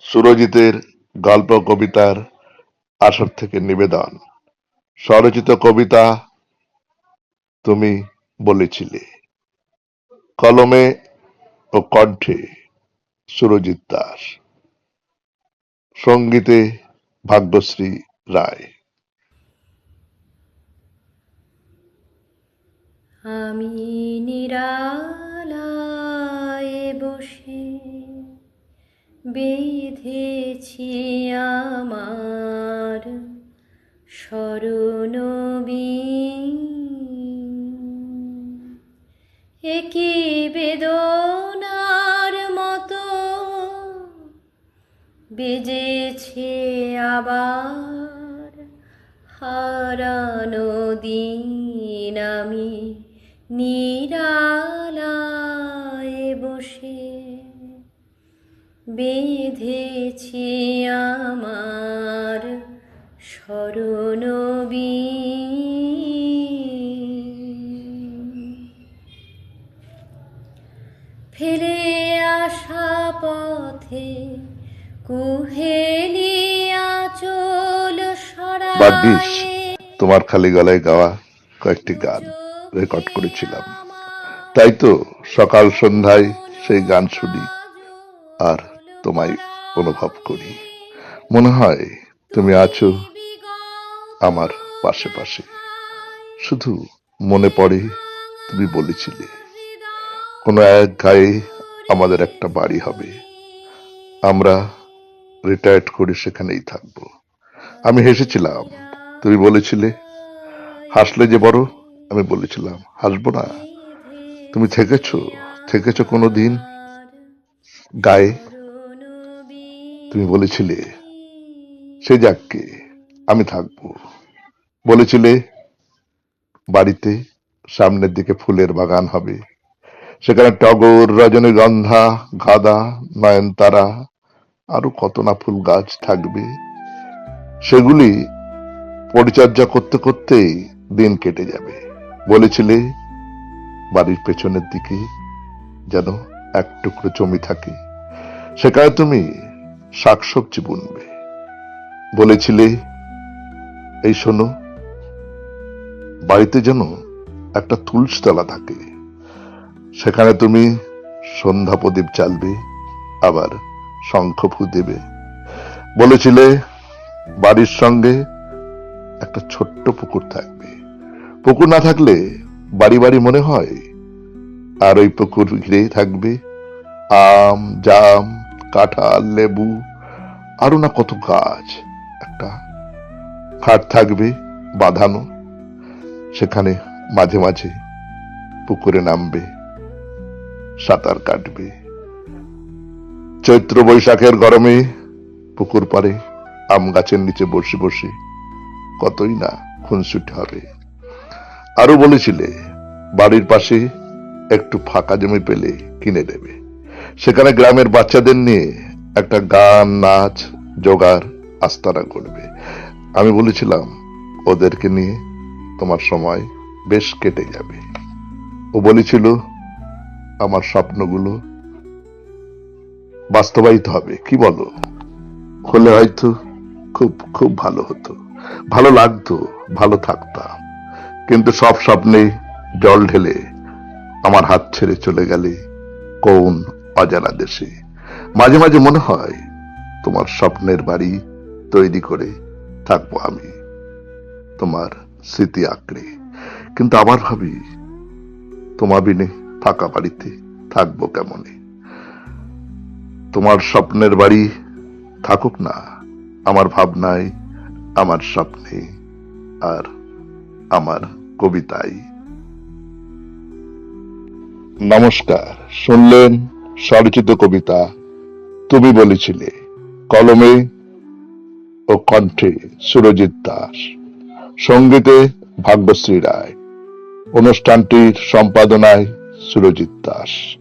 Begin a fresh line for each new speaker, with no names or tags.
সুরজিতের গল্প কবিতার আসর থেকে নিবেদন। স্বরচিত কবিতা তুমি বলেছিলে। কলমে ও কণ্ঠে সুরজিৎ দাস। সঙ্গীতে ভাগ্যশ্রী রায়।
আমি নিরালায় বেঁধেছি আমার স্মরণবীণ একই বেদনার মতো বেজেছে আবার হারানো দিন আমি নিরালায় বেঁধেছি আমার স্মরণবীণ ফেলে আসা পথে কুহেলিয়া চোল
ভাগ্যিস, তোমার খালি গলায় গাওয়া কয়েকটি গান রেকর্ড করেছিলাম। তাই তো সকাল সন্ধ্যায় সেই গান শুনি, আর তোমায় অনুভব করি। মনে হয় তুমি আছো আমার পাশে পাশে শুধু মনে পড়ে তুমি বলেছিলে, কোনো এক গায়ে আমাদের একটা বাড়ি হবে। আমরা রিটায়ার্ড করে সেখানেই থাকব। আমি হেসেছিলাম, তুমি বলেছিলে, হাসলে যে বড়? আমি বলেছিলাম, হাসবো না। তুমি থেকেছো থেকেছো কোনো দিন গায়ে তুমি বলেছিলে, সে যাককে আমি থাকব। বলেছিলে, বাড়িতে সামনের দিকে ফুলের বাগান হবে। সেখানে টগর রজনীগন্ধা গাঁদা, নয়নতারা, আরও কত না ফুল গাছ থাকবে। সেগুলি পরিচর্যা করতে করতেই দিন কেটে যাবে। বলেছিলে, বাড়ির পেছনের দিকে যেন এক টুকরো জমি থাকে। সেখানে তুমি শাকসবজি বুনবে। বলেছিলে, এই শোনো, বাড়িতে যেন একটা তুলসী তলা থাকে। সেখানে তুমি সন্ধ্যা প্রদীপ চালবে আবার শঙ্খ ফু দেবে। বলেছিলে, বাড়ির সঙ্গে একটা ছোট্ট পুকুর থাকবে। পুকুর না থাকলে বাড়ি বাড়ি মনে হয় আর ওই পুকুর ঘিরেই থাকবে। আম, জাম কাঁঠাল, লেবু, আরও না কত গাছ। একটা খাট থাকবে বাঁধানো, সেখানে মাঝে মাঝে পুকুরে নামবে, সাঁতার কাটবে। চৈত্র বৈশাখের গরমে পুকুর পাড়ে আম গাছের নিচে বসে বসে কতই না খুনসুটি হবে। আরও বলেছিলে, বাড়ির পাশে একটু ফাঁকা জমি পেলে কিনে দেবে। সেখানে গ্রামের বাচ্চাদের নিয়ে একটা গান, নাচ, জোগাড়, আস্তানা করবে। আমি বলেছিলাম, ওদেরকে নিয়ে তোমার সময় বেশ কেটে যাবে। ও বলেছিল, আমার স্বপ্নগুলো বাস্তবায়িত হবে। কি বলো? হলে হয়তো খুব খুব ভালো হতো। ভালো লাগতো, ভালো থাকতাম। কিন্তু সব স্বপ্নে জল ঢেলে আমার হাত ছেড়ে চলে গেলে কোন অজানা দেশে। মাঝে মাঝে মনে হয়, তোমার স্বপ্নের বাড়ি তৈরি করে থাকব আমি, তোমার স্মৃতি আঁকড়ে। কিন্তু আবার ভাবি, তোমার বিনে ফাঁকা বাড়িতে থাকব কেমনে? তোমার স্বপ্নের বাড়ি থাকুক না, আমার ভাবনায় আমার স্বপ্নে আর আমার কবিতায় নমস্কার, শুনলেন স্বরচিত কবিতা তুমি বলেছিলে, কলমে ও কণ্ঠে সুরজিৎ দাস। সঙ্গীতে ভাগ্যশ্রী রায়। অনুষ্ঠানটির সম্পাদনায় সুরজিৎ দাস।